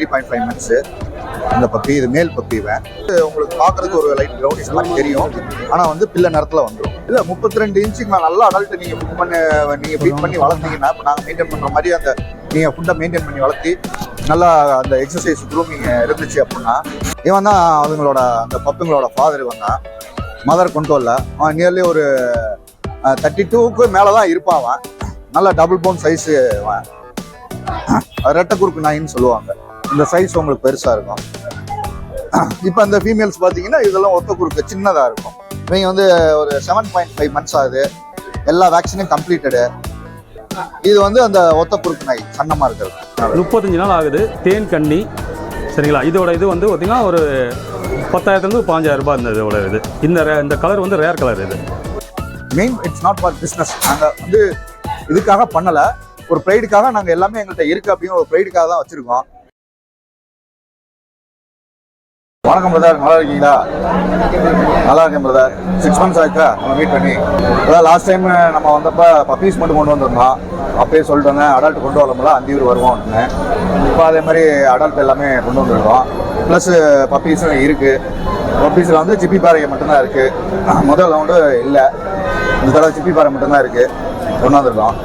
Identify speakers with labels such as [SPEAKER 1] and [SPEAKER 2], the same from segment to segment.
[SPEAKER 1] Three point five months இந்த puppy இது male puppy உங்களுக்கு பார்க்கறதுக்கு ஒரு லைட் ப்ரௌனிஷ் மாதிரி தெரியும். ஆனால் வந்து பிள்ளை நேரத்தில் வந்துடும் இல்லை முப்பத்தி ரெண்டு இன்ச்சுக்கு மேலே நல்லா அடல்ட் நீங்கள் புக் பண்ணி நீங்கள் ஃபீட் பண்ணி வளர்த்தீங்கன்னா இப்போ நாங்கள் மெயின்டைன் பண்ணுற மாதிரி அந்த நீங்கள் ஃபுட்டை மெயின்டைன் பண்ணி வளர்த்தி நல்லா அந்த எக்ஸசைஸ் க்ரூமிங் இருந்துச்சு அப்படின்னா இவன் தான் அதுங்களோட அந்த பப்புங்களோட ஃபாதர் இவன் தான். மதர் கொண்டு வரல. அவன் நியர்லி ஒரு தேர்ட்டி டூக்கு மேலே தான் இருப்பான் அவன். நல்லா டபுள் போன் சைஸு அவன் ரெட்டை குறுக்கு நாயின்னு சொல்லுவாங்க. இந்த சைஸ் உங்களுக்கு பெருசாக இருக்கும். இப்போ இந்த ஃபீமேல்ஸ் பார்த்தீங்கன்னா இதெல்லாம் ஒத்த குறுக்கு சின்னதாக இருக்கும். இவங்க வந்து ஒரு செவன் பாயிண்ட் ஃபைவ் மந்த்ஸ் ஆகுது. எல்லா வேக்சினும் கம்ப்ளீட்டடு இது வந்து அந்த ஒத்த குறுக்கு நாய் சன்னமாக இருக்கிறது.
[SPEAKER 2] முப்பத்தஞ்சு நாள் ஆகுது. தேன் கண்ணி சரிங்களா? இதோட இது வந்து பார்த்தீங்கன்னா ஒரு பத்தாயிரத்துலேருந்து பாஞ்சாயிரம் ரூபாய் இந்த இதோட இது. இந்த இந்த கலர் வந்து ரேர் கலர் இது.
[SPEAKER 1] Main it's not for business நாங்கள் வந்து இதுக்காக பண்ணலை. ஒரு ப்ரைடுக்காக நாங்கள் எல்லாமே எங்கள்கிட்ட இருக்கு அப்படின்னு ஒரு ப்ரைடுக்காக தான் வச்சுருக்கோம். வணக்கம் பிரதர் நல்லா இருக்கீங்களா? நல்லா இருக்கேன் பிரதர் சிக்ஸ் மந்த்ஸ் ஆச்சா நம்ம மீட் பண்ணி. அதான் லாஸ்ட் டைம் நம்ம வந்தப்ப பப்பீஸ் மட்டும் கொண்டு வந்திருந்தோம். அப்பயே சொல்லிட்டோங்க அடல்ட் கொண்டு வரமுல அந்தியூர் வருவோம் அப்படின்னு. இப்போ அதே மாதிரி அடல்ட் எல்லாமே கொண்டு வந்திருக்கோம். ப்ளஸ் பப்பீஸும் இருக்குது பப்பீஸில் வந்து சிப்பி பாறை மட்டும்தான் இருக்குது முதல் ரவுண்டு இல்லை. இந்த தடவை சிப்பி பாறை மட்டும்தான் இருக்குது கொண்டு வந்திருக்கோம்.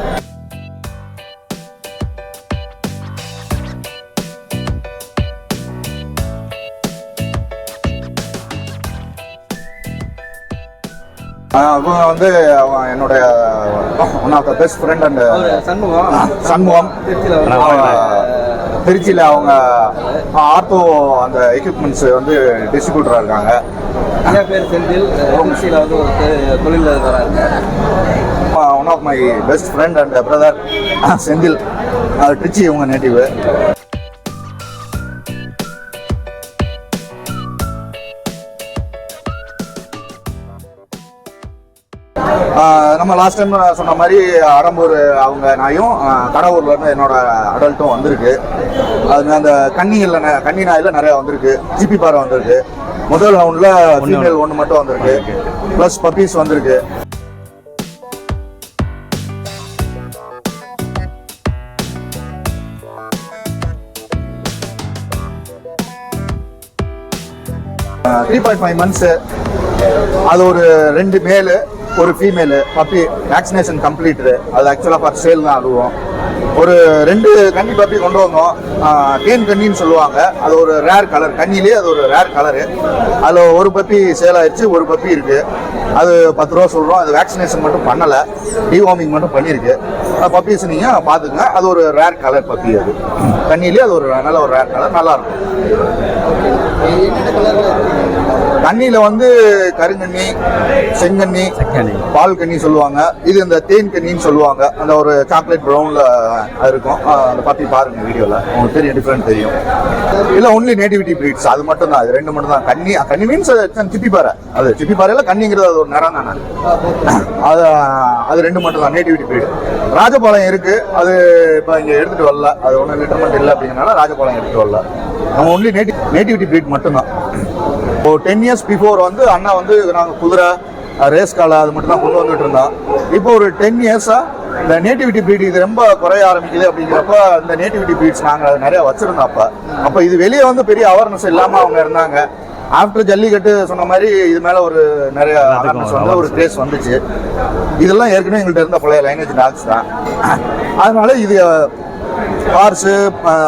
[SPEAKER 1] இவன் வந்து அவன் என்னுடைய one of the best friend and
[SPEAKER 3] Shanmugam.
[SPEAKER 1] Shanmugam.
[SPEAKER 3] திருச்சியில்
[SPEAKER 1] அவங்க ஆர்த்தோ அந்த எக்யூப்மெண்ட்ஸ் வந்து டிஸ்ட்ரிபியூட்டராக இருக்காங்க.
[SPEAKER 3] நிறைய பேர் செந்தில் திருச்சியில் வந்து ஒரு தொ- தொழில் வராங்க
[SPEAKER 1] one of my best friend and brother Senthil. அது திருச்சி இவங்க நேட்டிவ் நம்ம லாஸ்ட் டைம் சொன்ன மாதிரி அடம்பூர் அவங்க நாயும் கடவுர்ல இருந்து என்னோட அடல்ட்டும் வந்திருக்கு. அது அந்த கன்னியில் கன்னி நாயில் நிறைய வந்திருக்கு. ஜிபி பாறை வந்திருக்கு. முதல் ரவுண்ட்ல ஃபீமேல் ஒன்று மட்டும் வந்திருக்கு. ப்ளஸ் பப்பீஸ் வந்திருக்கு. த்ரீ பாயிண்ட் ஃபைவ் மந்த்ஸு அது ஒரு ரெண்டு மேலு. ஒரு ஃபீமேலு பப்பி வேக்சினேஷன் கம்ப்ளீட்டு அது ஆக்சுவலாக ஃபார் சேல் தான் அதுவும். ஒரு ரெண்டு கன்னி பப்பி கொண்டு வந்தோம். தேன் கன்னின்னு சொல்லுவாங்க. அது ஒரு ரேர் கலர் கன்னிலே அது ஒரு ரேர் கலரு அதில் ஒரு பப்பி சேல் ஆயிடுச்சு ஒரு பப்பி இருக்கு. அது பத்து ரூபா சொல்கிறோம் அது வேக்சினேஷன் மட்டும் பண்ணலை. டிவார்மிங் மட்டும் பண்ணியிருக்கு பப்பீஸ் நீங்கள் பார்த்துங்க அது ஒரு ரேர் கலர் பப்பி அது. கன்னிலே அது ஒரு நல்ல ஒரு ரேர் கலர் நல்லா இருக்கும்.
[SPEAKER 3] என்னென்ன கலரில்
[SPEAKER 1] கண்ணியில வந்து கருங்கண்ணி செங்கண்ணி. பால் கண்ணி சொல்லுவாங்க. இது இந்த தேன் கண்ணின்னு சொல்லுவாங்க. அந்த ஒரு சாக்லேட் ப்ரௌன்ல இருக்கும். அந்த பத்தி பாருங்க வீடியோல. உங்களுக்கு தெரியும் டிஃப்ரெண்ட் தெரியும். இல்லை ஒன்லி நேட்டிவிட்டி பிரீட்ஸ் அது மட்டும் தான் அது ரெண்டு மட்டும் தான். கண்ணி கண்ணி மீன்ஸ் சிப்பிப்பாறை. அது சிப்பிப்பாறையில கண்ணிங்கிறது அது ஒரு நேரம் தானே. அது அது ரெண்டு மட்டும் தான் நேட்டிவிட்டி பிரீட் ராஜபாளையம் இருக்கு. அது இப்போ இங்கே எடுத்துட்டு வரல. அது ஒன்றும் லிட்டர்மெண்ட் இல்லை அப்படிங்கிறனால ராஜபாளையம் எடுத்துட்டு வரல. நம்ம ஒன்லி நேட்டிவ் நேட்டிவிட்டி பிரீட் மட்டும்தான் இப்போ டென் இயர்ஸ் பிஃபோர் வந்து அண்ணா வந்து நாங்கள் குதிரை ரேஸ் காலை அது மட்டும் தான் கொண்டு வந்துட்டு இருந்தோம் இப்போ ஒரு டென் இயர்ஸாக இந்த நேட்டிவிட்டி பிரீட் இது ரொம்ப குறைய ஆரம்பிக்குது அப்படிங்கிறப்ப இந்த நேட்டிவிட்டி பிரீட்ஸ் நாங்கள் நிறைய வச்சிருந்தோம் அப்போ. அப்போ இது வெளியே வந்து பெரிய அவேர்னஸ் இல்லாமல் அவங்க இருந்தாங்க. ஆஃப்டர் ஜல்லிக்கட்டு சொன்ன மாதிரி இது மேலே ஒரு நிறைய அவேர்னஸ் வந்து ஒரு கிரேஸ் வந்துச்சு. இதெல்லாம் ஏற்கனவே எங்கள்கிட்ட இருந்த பழைய லைனேஜ் டாக்ஸ் தான். அதனால இது கார்ஸு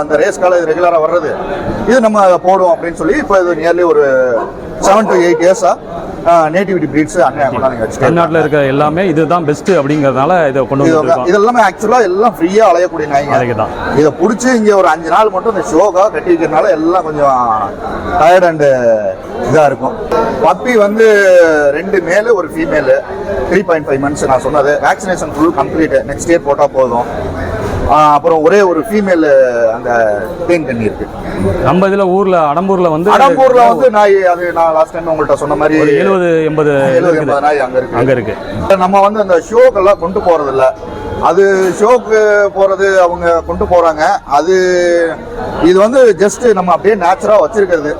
[SPEAKER 1] அந்த ரேஸ் கால இது ரெகுலராக வர்றது. இது நம்ம அதை போடுவோம் அப்படின்னு சொல்லி இப்போ இது நியர்லி ஒரு செவன் டு எயிட் இயர்ஸாக நேட்டிவிட்டி பிரீட்ஸ்
[SPEAKER 2] தமிழ்நாட்டில் இருக்க எல்லாமே இதுதான் பெஸ்ட் அப்படிங்கிறதுனால இதை கொண்டு வந்துருக்கோம்
[SPEAKER 1] இதெல்லாமே ஆக்சுவலாக எல்லாம் ஃப்ரீயாக அலையக்கூடிய நாய்ங்க
[SPEAKER 2] தான்
[SPEAKER 1] இதை பிடிச்சி இங்கே ஒரு அஞ்சு நாள் மட்டும் இந்த ஷோகா கட்டி வைக்கிறதுனால எல்லாம் கொஞ்சம் டயர்ட் அண்டு இதாக இருக்கும். பப்பி வந்து ரெண்டு மேலு ஒரு female three point five months நான் சொன்னது. Vaccination full complete next year போட்டால் போதும். அப்புறம் ஒரே ஒரு ஃபீமேல் அந்த தேன் கண்ணி இருக்கு
[SPEAKER 2] நம்ம இதில் ஊரில் அடம்பூரில் வந்து
[SPEAKER 1] அடம்பூர்ல வந்து நாய் அது நான் லாஸ்ட் டைம் உங்கள்கிட்ட சொன்ன மாதிரி
[SPEAKER 2] ஒரு எழுபது எண்பது
[SPEAKER 1] எழுபது எண்பது நாய் அங்க இருக்கு.
[SPEAKER 2] அங்கே இருக்கு.
[SPEAKER 1] நம்ம வந்து அந்த ஷோக்கெல்லாம் கொண்டு போறது இல்ல அது ஷோக்கு போறது அவங்க கொண்டு போறாங்க. அது இது வந்து ஜஸ்ட் நம்ம அப்படியே நேச்சுரா வச்சிருக்கிறது.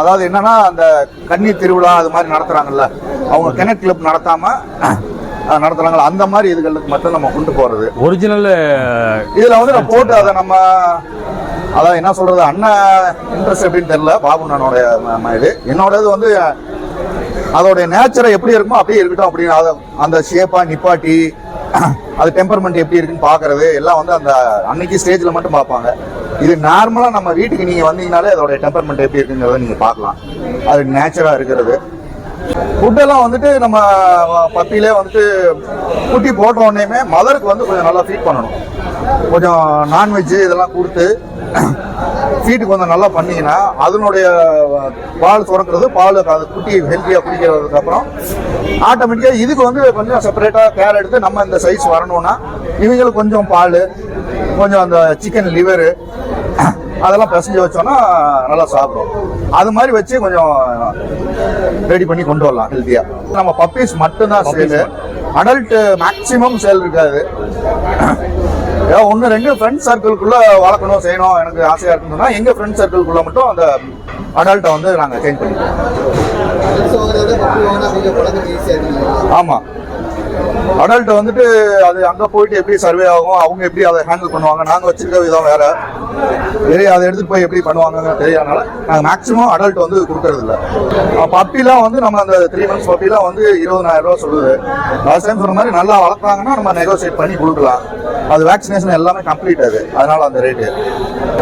[SPEAKER 1] அதாவது என்னன்னா அந்த கன்னி திருவிழா அது மாதிரி நடத்துறாங்கல்ல. அவங்க கிணட் கிளப் நடத்தாம ஆஹ் நடத்துறாங்கல்ல அந்த மாதிரி இதுகளுக்கு மட்டும் நம்ம கொண்டு போறது.
[SPEAKER 2] ஒரிஜினல்
[SPEAKER 1] இதுல வந்து நம்ம போட்டு அதை நம்ம அதான் என்ன சொல்றது அண்ணன் இன்ட்ரெஸ்ட் எப்படின்னு தெரியல பாபு அண்ணனோட இது. என்னோடது வந்து அதோடைய நேச்சரை எப்படி இருக்குமோ அப்படியே இருக்கட்டும் அப்படின்னு அதை அந்த ஷேப்பா நிப்பாட்டி அது டெம்பர்மெண்ட் எப்படி இருக்குன்னு பார்க்கறது எல்லாம் வந்து அந்த அன்னைக்கு ஸ்டேஜில் மட்டும் பார்ப்பாங்க. இது நார்மலாக நம்ம வீட்டுக்கு நீங்கள் வந்தீங்கனாலே அதோடைய டெம்பர்மெண்ட் எப்படி இருக்குங்கிறத நீங்கள் பார்க்கலாம். அது நேச்சராக இருக்கிறது. ஃபுட்டெல்லாம் வந்துட்டு நம்ம பப்பிலே வந்துட்டு குட்டி போட்ட உடனேயுமே மதருக்கு வந்து கொஞ்சம் நல்லா ஃபீட் பண்ணணும். கொஞ்சம் நான்வெஜ் இதெல்லாம் கொடுத்து ஃபீட்டு கொஞ்சம் நல்லா பண்ணிங்கன்னா அதனுடைய பால் சுரக்கிறது பால் அது குட்டி ஹெல்த்தியாக குடிக்கிறதுக்கு அப்புறம் ஆட்டோமேட்டிக்காக இதுக்கு வந்து கொஞ்சம் செப்பரேட்டாக கேர் எடுத்து நம்ம இந்த சைஸ் வரணும்னா இவங்களுக்கு கொஞ்சம் பால் கொஞ்சம் அந்த சிக்கன் லிவரு அதெல்லாம் பிசைஞ்சு வச்சோம்னா நல்லா சாப்பிடும். அது மாதிரி வச்சு கொஞ்சம் ரெடி பண்ணி கொண்டு வரலாம் ஹெல்த்தியாக நம்ம பப்பீஸ் மட்டும்தான் சேலு. அடல்ட் மேக்ஸிமம் சேல் இருக்காது. ஏதோ ஒன்று ரெண்டு ஃப்ரெண்ட் சர்க்கிள்குள்ள வளர்க்கணும் செய்யணும் எனக்கு ஆசையாக இருக்குன்னா எங்கள் ஃப்ரெண்ட் சர்க்கிள்குள்ள மட்டும் அந்த அடல்ட்டை வந்து நாங்கள் சேஞ்ச் பண்ணிக்கிறோம் ஆமாம் அடல்ட் வந்துட்டு அது அங்கே போயிட்டு எப்படி சர்வே ஆகும் அவங்க எப்படி அதை ஹேண்டில் பண்ணுவாங்க நாங்கள் வச்சிருக்க விதம் வேற. சரி அதை எடுத்துட்டு போய் எப்படி பண்ணுவாங்கன்னு தெரியாதனால நாங்கள் மேக்ஸிமம் அடல்ட் வந்து கொடுக்கறது இல்லை பப்பிலாம் வந்து நம்ம அந்த த்ரீ மந்த்ஸ் பப்பிலாம் வந்து இருபதாயிரம் ரூபா சொல்லுது. லாஸ்ட் டைம் சொன்ன மாதிரி நல்லா வளர்த்தாங்கன்னா நம்ம நெகோசியேட் பண்ணி கொடுக்கலாம். அது வேக்சினேஷன் எல்லாமே கம்ப்ளீட் அது. அதனால அந்த ரேட்டு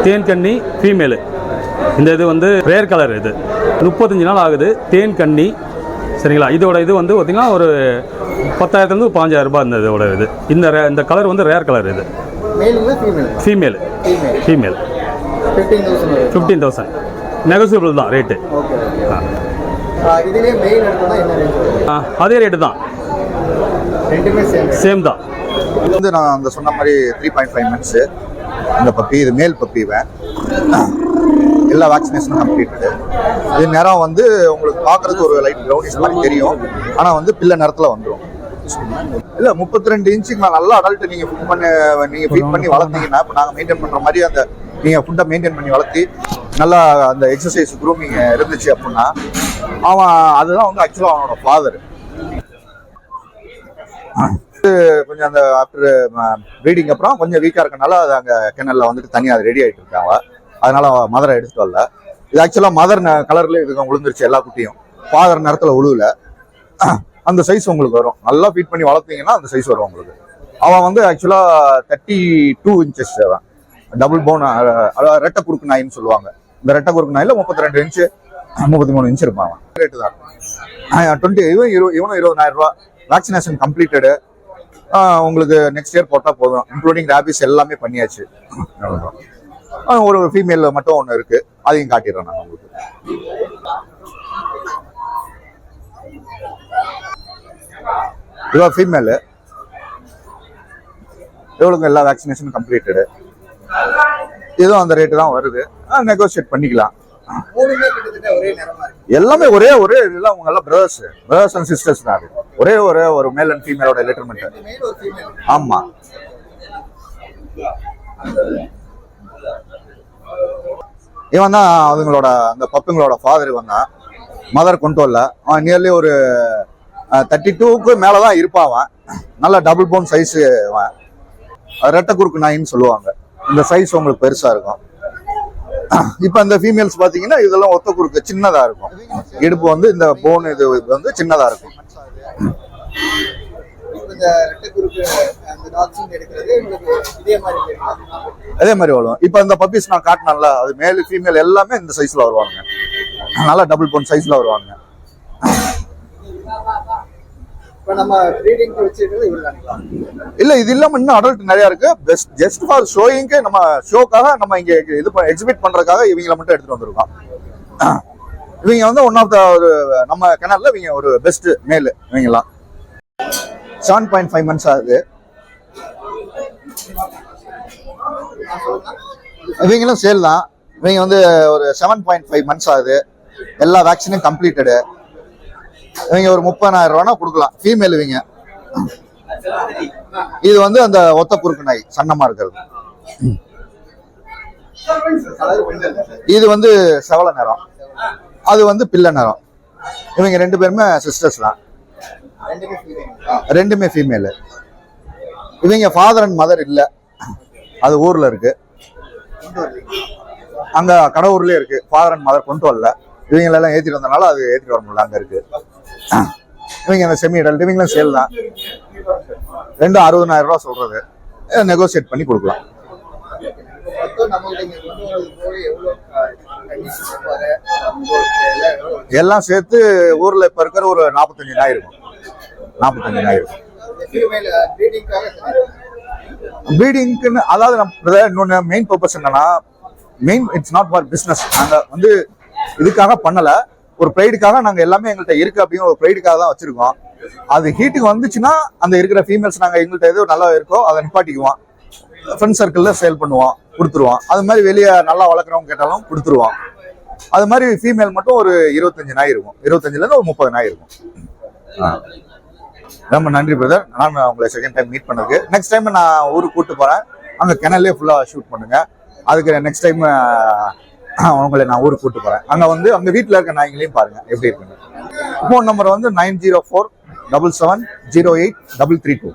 [SPEAKER 2] தேன் கன்னி ஃபீமேலு இந்த இது வந்து ரேர் கலர் இது. முப்பத்தஞ்சு நாள் ஆகுது. தேன் கண்ணி. சரிங்களா? இதோட இது வந்து பார்த்திங்கன்னா ஒரு பத்தாயிரத்துலேருந்து பாஞ்சாயிரம் ரூபாய் இந்த இதோட இது. இந்த rare- இந்த கலர் வந்து ரேர் கலர் இது.
[SPEAKER 3] Female
[SPEAKER 2] female
[SPEAKER 3] fifteen thousand
[SPEAKER 2] negotiable தான் ரேட்டு
[SPEAKER 3] ஓகே ஓகே இதுலேயே மெயில் எடுத்தோம்னா என்ன ரேட்
[SPEAKER 2] அதே ரேட்டு தான்.
[SPEAKER 3] சேம்
[SPEAKER 2] தான்.
[SPEAKER 1] இது வந்து நான் அந்த சொன்ன மாதிரி த்ரீ பாயிண்ட் ஃபைவ் மந்த்ஸு இந்த பப்பி இது மேல் பப்பி இவன் எல்லா வேக்சினேஷனும் கம்ப்ளீட்டடு இது நேரம் வந்து உங்களுக்கு பார்க்கறதுக்கு ஒரு லைட் ப்ரௌனிஷ் மாதிரி தெரியும். ஆனால் வந்து பிள்ளை நேரத்தில் வந்துடும் இல்லை முப்பத்தி ரெண்டு இன்ச்சுக்கு நான் நல்லா அடல்ட் நீங்கள் ஃபுட் பண்ணி நீங்கள் ஃபீட் பண்ணி வளர்த்தீங்கன்னா இப்போ நாங்கள் மெயின்டைன் பண்ணுற மாதிரி அந்த நீங்கள் ஃபுட்டை மெயின்டைன் பண்ணி வளர்த்தி நல்லா அந்த எக்ஸசைஸ் க்ரூமிங் இருந்துச்சு அப்படின்னா அவன் அதுதான் வந்து ஆக்சுவலாக அவனோட ஃபாதர் கொஞ்சம் அந்த ஆஃப்டர் ப்ரீடிங் அப்புறம் கொஞ்சம் வீக்காக இருக்கனால அது அங்கே கிணல்ல வந்துட்டு தனியாக அது ரெடி ஆகிட்டு இருக்காங்க. அதனால மதரை எடுத்துட்டு வரல. இது ஆக்சுவலாக மதர் கலர்லேயே இதுதான் விழுந்துருச்சு எல்லா குட்டியும். ஃபாதர் நேரத்தில் உழுவில். அந்த சைஸ் உங்களுக்கு வரும். நல்லா ஃபீட் பண்ணி வளர்த்தீங்கன்னா அந்த சைஸ் வரும் உங்களுக்கு. அவன் வந்து ஆக்சுவலாக தேர்ட்டி டூ இன்ச்சஸ் அவன் டபுள் போன் அதாவது ரெட்டை குறுக்கு நாயின்னு சொல்லுவாங்க. இந்த ரெட்டை குறுக்கு நாயில் முப்பத்தி ரெண்டு இன்ச்சு முப்பத்தி மூணு இன்ச் இருப்பான் அவன் ரேட்டு தான் டுவெண்ட்டி இவன் இரு இவனும் இருபதாயிரம் ரூபா. வேக்சினேஷன் கம்ப்ளீட்டடு உங்களுக்கு நெக்ஸ்ட் இயர் போட்டால் போதும். இன்க்ளூடிங் ரேபிஸ் எல்லாமே பண்ணியாச்சு. அவ்வளோதான் ஒரு ஃபீமேல் மட்டும் ஒன்று இருக்கு. அதையும் காட்டிடுறேன் நான் உங்களுக்கு. இதுவா ஃபீமேலு இவளுக்கு எல்லா வேக்சினேஷனும் கம்ப்ளீட்டடு இதுவும் அந்த ரேட்டு தான் வருது. நெகோசியேட் பண்ணிக்கலாம். எல்லாமே ஒரே ஒரே எல்லாம் அவங்க எல்லாம் பிரதர்ஸ் பிரதர்ஸ் அண்ட் சிஸ்டர்ஸ் தான். ஒரே ஒரே ஒரு மேல் அண்ட் ஃபீமேலோட லெட்டர்மெண்ட்
[SPEAKER 3] மேல் ஒரு ஃபீமேல்
[SPEAKER 1] ஆமா. இவன் தான் அதுங்களோட அந்த பப்புங்களோட ஃபாதர் இவன் தான். மதர் கொண்டு வரல அவன் நியர்லி ஒரு தேர்ட்டி டூக்கு மேலே தான் இருப்பான் அவன். நல்ல டபுள் போன் சைஸு அவன். ரெட்டை குறுக்கு நாயின்னு சொல்லுவாங்க. இந்த சைஸ் உங்களுக்கு பெருசாக இருக்கும். இப்போ இந்த ஃபீமேல்ஸ் பார்த்தீங்கன்னா இதெல்லாம் ஒத்த குறுக்கு சின்னதாக இருக்கும். இடுப்பு வந்து இந்த போன் இது வந்து சின்னதாக இருக்கும். அதே மாதிரி வரும். இப்போ இந்த பப்பீஸ் நான் காட்டினேன்ல அது மேல் ஃபீமேல் எல்லாமே இந்த சைஸ்ல வருவாங்க. நல்லா டபுள் போன் சைஸ்ல வருவாங்க. இல்ல இது இல்லாம இன்னும் அடல்ட் நிறைய இருக்கு. பெஸ்ட் ஜஸ்ட் ஃபார் ஷோயிங்க்கு நம்ம ஷோக்காக நம்ம இங்க இது எக்ஸிபிட் பண்றதுக்காக இவங்கள மட்டும் எடுத்துட்டு வந்திருக்கோம். இவங்க வந்து ஒன் ஆஃப் த ஒரு நம்ம கிணறுல இவங்க ஒரு பெஸ்ட் மேல் இவங்கலாம் செவன் பாயிண்ட் ஃபைவ் மந்த்ஸ் ஆகுது. இவங்களும் சேல் தான் இவங்க வந்து ஒரு செவன் பாயிண்ட் ஃபைவ் மந்த்ஸ் ஆகுது. எல்லா வேக்சினும் கம்ப்ளீட்டடு இவங்க ஒரு முப்பதாயிரம் ரூபானா கொடுக்கலாம். ஃபீமேல் இவங்க. இது வந்து அந்த ஒத்த குறுக்கு நாய் சன்னமா இருக்கிறது. இது வந்து செவல நிறம். அது வந்து பிள்ளை நிறம். இவங்க ரெண்டு பேருமே சிஸ்டர்ஸ் தான்.
[SPEAKER 3] ரெண்டுமே ஃபீமேல்
[SPEAKER 1] ரெண்டுமே ஃபீமேலு இவங்க ஃபாதர் அண்ட் மதர் இல்லை. அது ஊரில் இருக்கு. அங்கே கடவுர்லேயே இருக்கு. ஃபாதர் அண்ட் மதர் கொண்டு வரல. இவங்களெல்லாம் ஏற்றிட்டு வந்தனால அது ஏற்றிட்டு வர முடியல அங்கே இருக்கு. இவங்க அந்த செமி அடல்ட் இவங்களும் சேல் தான். ரெண்டும் அறுபதாயிரம் ரூபா சொல்றது. நெகோசியேட் பண்ணி கொடுக்கலாம்.
[SPEAKER 3] எல்லாம்
[SPEAKER 1] சேர்த்து ஊர்ல இப்ப இருக்கிற ஒரு நாற்பத்தஞ்சு இருக்கும். நாற்பத்தஞ்சு
[SPEAKER 3] ஃபீமேல்
[SPEAKER 1] ப்ரீடிங்க்குன்னு அதாவது நம்ம இன்னொன்று மெயின் பர்பஸ் என்னன்னா main it's not for business நாங்கள் வந்து இதுக்காக பண்ணலை. ஒரு ப்ரைடுக்காக நாங்கள் எல்லாமே எங்கள்கிட்ட இருக்கு அப்படிங்கிற ஒரு ப்ரைடுக்காக தான் வச்சிருக்கோம். அது ஹீட்டுக்கு வந்துச்சுன்னா அந்த இருக்கிற ஃபீமேல்ஸ் நாங்கள் எங்கள்கிட்ட எது நல்லா இருக்கோ அதை நிப்பாட்டிக்குவோம். ஃப்ரெண்ட் சர்க்கிளில் சேல் பண்ணுவோம் கொடுத்துருவோம். அது மாதிரி வெளியே நல்லா வளர்க்குறவங்க கேட்டாலும் கொடுத்துருவோம். அது மாதிரி ஃபீமேல் மட்டும் ஒரு இருபத்தஞ்சு நாய் இருக்கும். இருபத்தஞ்சுலேருந்து ஒரு முப்பது நாய் இருக்கும். ஆ. ரொம்ப நன்றி பிரதர் நான் உங்களை செகண்ட் டைம் மீட் பண்ணதுக்கு. நெக்ஸ்ட் டைம் நான் ஊருக்கு கூப்பிட்டு போறேன். அங்கே கிணல்லே ஃபுல்லா ஷூட் பண்ணுங்க. அதுக்கு நெக்ஸ்ட் டைம் உங்களை நான் ஊருக்கு கூட்டு போறேன். அங்க வந்து அங்கே வீட்டில் இருக்க நாய்ங்களையும் பாருங்க. எப்படி இருக்குங்க ஃபோன் நம்பர் வந்து nine zero four double seven zero eight double three two